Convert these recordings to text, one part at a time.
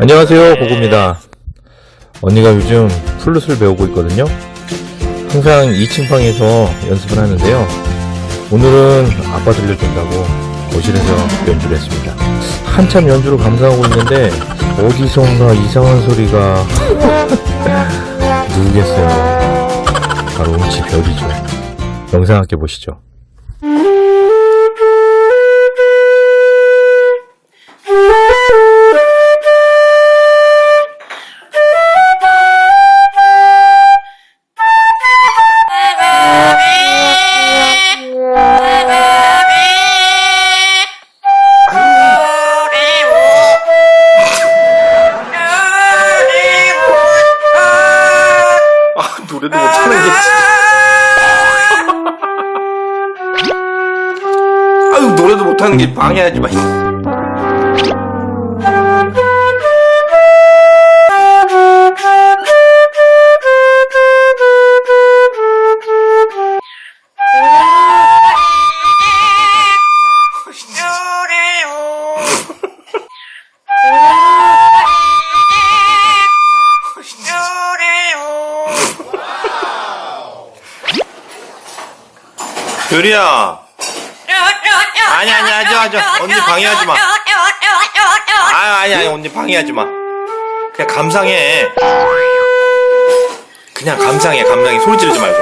안녕하세요 고구입니다. 언니가 요즘 플룻을 배우고 있거든요. 항상 2층 방에서 연습을 하는데요. 오늘은 아빠 들려준다고 거실에서 연주를 했습니다. 한참 연주를 감상하고 있는데 어디선가 이상한 소리가 누구겠어요. 바로 웅치 별이죠. 영상 함께 보시죠 노래도 못하는 게 방해하지 마. 별이야 아니 아니 하지 마 하지 마. 언니 방해하지 마. 아유 아니 아니 언니 방해하지 마. 그냥 감상해. 그냥 감상해 감상해. 소리 지르지 말고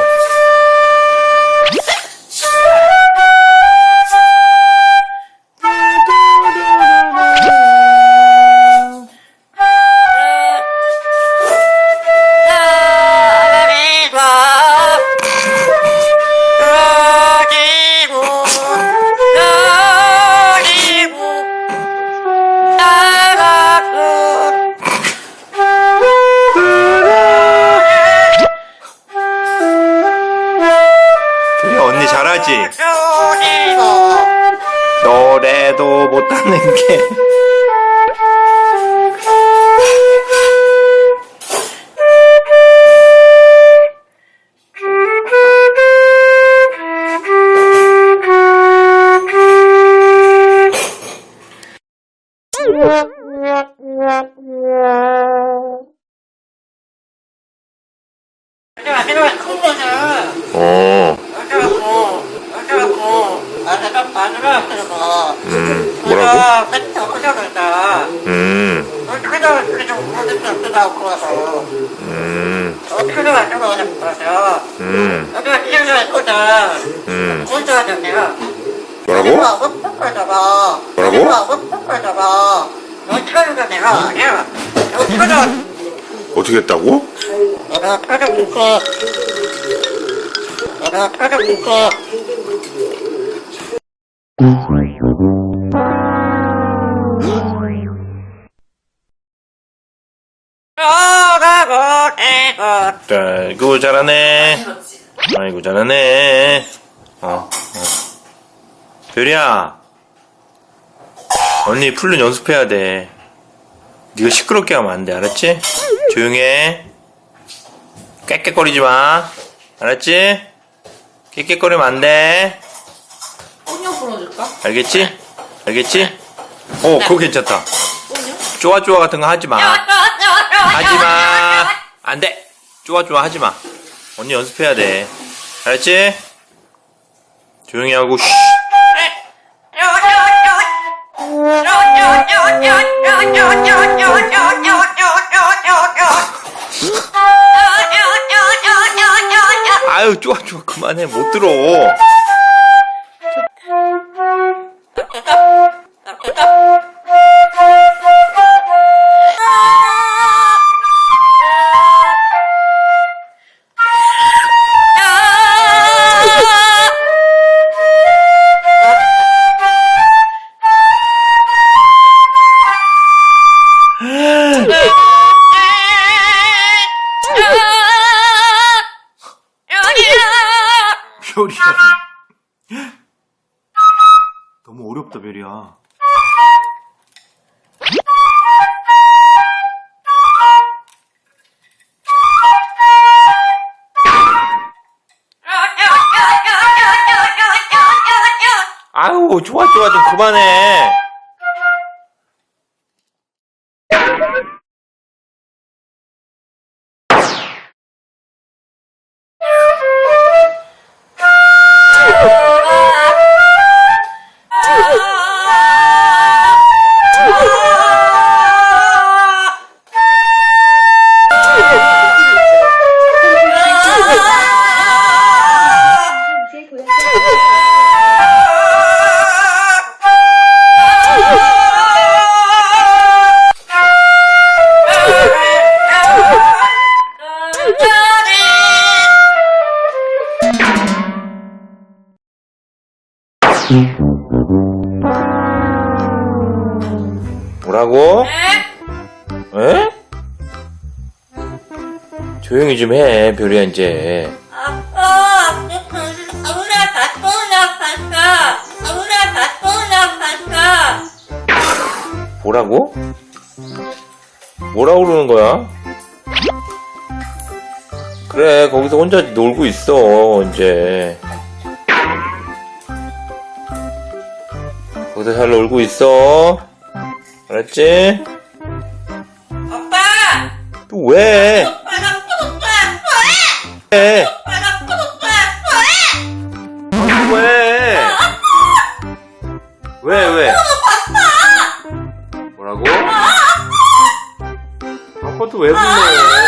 노래도 못하는 게 뭐라고? 음, 음, 음, 음. 뭐라고? 어떻게 했다고? 아이고 잘하네 아이고 잘하네 어, 어. 별이야 언니 플룻 연습해야 돼 네가 시끄럽게 하면 안 돼 알았지? 조용해 깨깨거리지 마 알았지? 깨깨거리면 안돼 뽕냥 풀어줄까? 알겠지? 알겠지? 어 그거 괜찮다 쪼아쪼아 같은 거 하지 마 하지 마. 안 돼. 좋아, 하지 마. 언니 연습해야 돼. 알았지? 조용히 하고, 쉬. 아유, 좋아. 그만해. 못 들어. 별이야. 너무 어렵다, 별이야. 아유, 좋아, 좋아, 좀 그만해. 뭐라고? 에? 조용히 좀 해, 별이야, 이제. 뭐라고? 뭐라고 그러는 거야? 그래, 거기서 혼자 놀고 있어, 이제. 거기서 잘 놀고 있어. 알았지? 아빠, 또 왜? 오빠랑 구독자 왜? 오빠랑 구독자 왜? 왜, 왜? 뭐라고? 아빠도 왜 불러?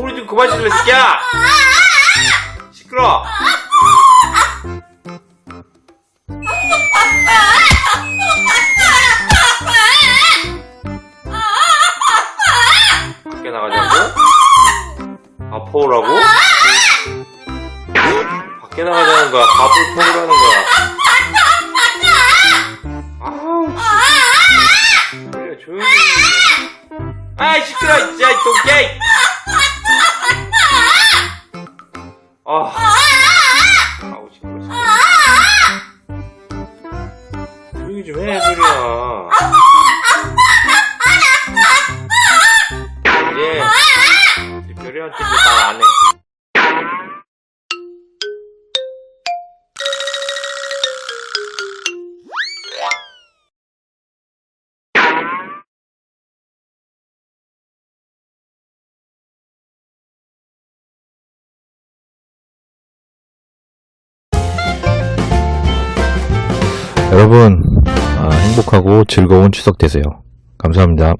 소리 좀 그만 질러, 새끼야! 시끄러! 밖에 나가자고? 아퍼오라고? 밖에 나가자는 거야. 밥을 거야. 그래, 조용히 좀 해. 아이, 시끄러, 진짜, 이 똥개! 이. 여러분, 아, 행복하고 즐거운 추석 되세요. 감사합니다.